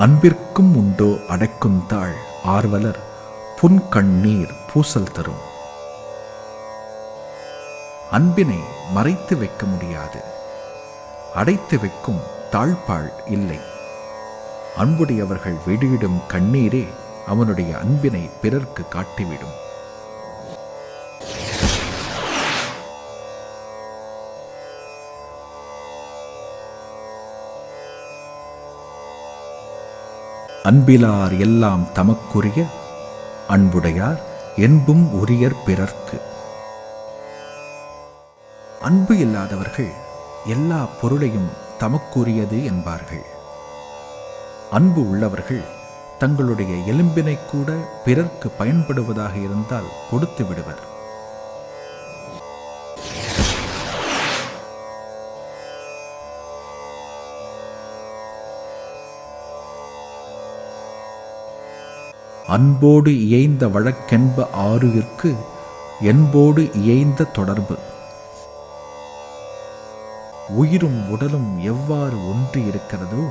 அன்பிற்கும் உண்டோ அடைக்கும் தாள் ஆர்வலர் புன்கண்ணீர் பூசல் தரும். அன்பினை மறைத்து வைக்க முடியாது. அடைத்து வைக்கும் தாழ்பாள் இல்லை. அன்புடையவர்கள் வெளியிடும் கண்ணீரே அவனுடைய அன்பினை பிறர்க்கு காட்டிவிடும். அன்பிலார் எல்லாம் தமக்குரிய அன்புடையார் என்பும் உரியர் பிறர்க்கு. அன்பு இல்லாதவர்கள் எல்லா பொருளையும் தமக்குரியது என்பார்கள். அன்பு உள்ளவர்கள் தங்களுடைய எலும்பினை கூட பிறர்க்கு பயன்படுவதாக இருந்தால் கொடுத்து விடுவர். அன்போடு இயைந்த வழக்கென்ப ஆறுயிர்க்கு என்போடு இயைந்த தொடர்பு. உயிரும் உடலும் எவ்வாறு ஒன்று இருக்கிறதோ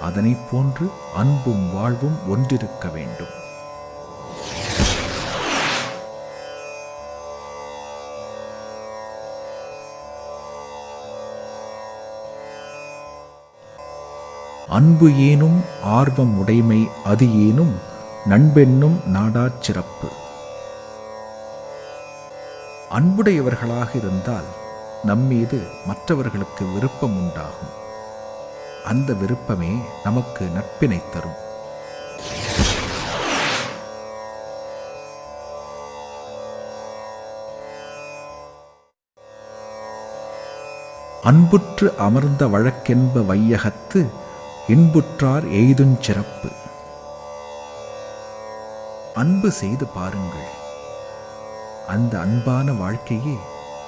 அதனைப் போன்று அன்பும் வாழ்வும் ஒன்றிருக்க வேண்டும். அன்பு ஏனும் ஆர்வம் உடைமை அது ஏனும் நண்பென்னும் நாடாச் சிறப்பு. அன்புடையவர்களாக இருந்தால் நம்மீது மற்றவர்களுக்கு விருப்பம் உண்டாகும். அந்த விருப்பமே நமக்கு நட்பினை தரும். அன்புற்று அமர்ந்த வழக்கென்ப வையகத்து இன்புற்றார் எய்துஞ் சிறப்பு. அன்பு செய்து பாருங்கள். அந்த அன்பான வாழ்க்கையே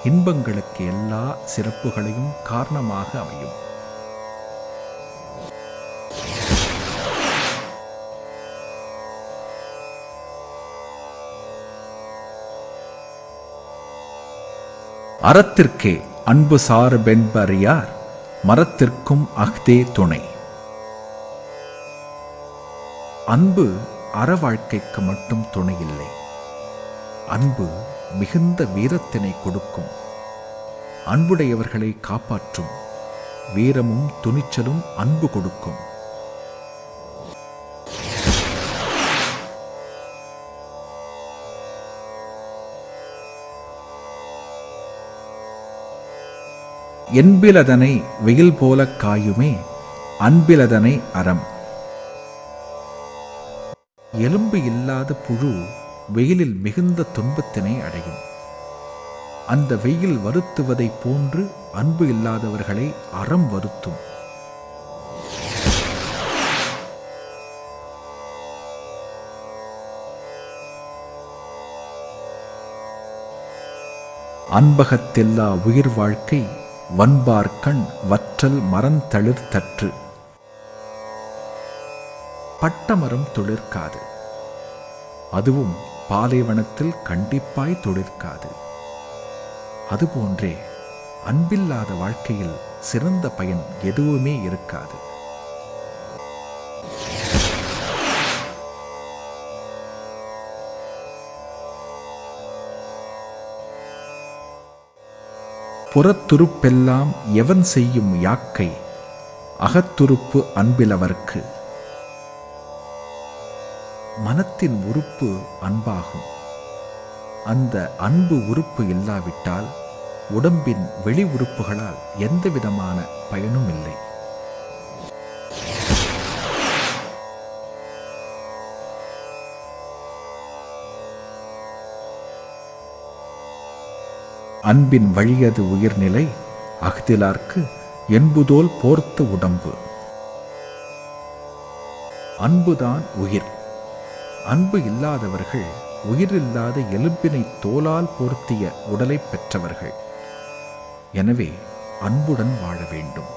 இன்பங்களுக்கு எல்லா சிறப்புகளையும் காரணமாக அமையும். அறத்திற்கே அன்பு சார்பென்பறியார் மரத்திற்கும் அஃதே துணை. அன்பு அற வாழ்க்கைக்கு மட்டும் துணையில்லை. அன்பு மிகுந்த வீரத்தினை கொடுக்கும். அன்புடையவர்களை காப்பாற்றும். வீரமும் துணிச்சலும் அன்பு கொடுக்கும். என்பிலதனை வெயில் போலக் காயுமே அன்பிலதனை அறம். எலும்பு இல்லாத புழு வெயிலில் மிகுந்த துன்பத்தினை அடையும். அந்த வெயில் வருத்துவதைப் போன்று அன்பு இல்லாதவர்களை அறம் வருத்தும். அன்பகத்தெல்லா உயிர் வாழ்க்கை வன்பார்கண் வற்றல் மரந்தளிர் தற்று. பட்டமரம் துளிர்க்காது. அதுவும் பாலைவனத்தில் கண்டிப்பாய் துளிர்க்காது. அதுபோன்றே அன்பில்லாத வாழ்க்கையில் சிறந்த பயன் எதுவுமே இருக்காது. புறத்துருப்பெல்லாம் எவன் செய்யும் யாக்கை? அகத்துருப்பு அன்பிலவர்க்கு. மனத்தின் உறுப்பு அன்பாகும். அந்த அன்பு உறுப்பு இல்லாவிட்டால் உடம்பின் வெளி உறுப்புகளால் எந்த விதமான பயனும் இல்லை. அன்பின் வழியது உயிர்நிலை அஃதிலார்க்கு என்புதோல் போர்த்த உடம்பு. அன்புதான் உயிர். அன்பு இல்லாதவர்கள் உயிரில்லாத எலும்பினை தோலால் போர்த்திய உடலை பெற்றவர்கள். எனவே அன்புடன் வாழ வேண்டும்.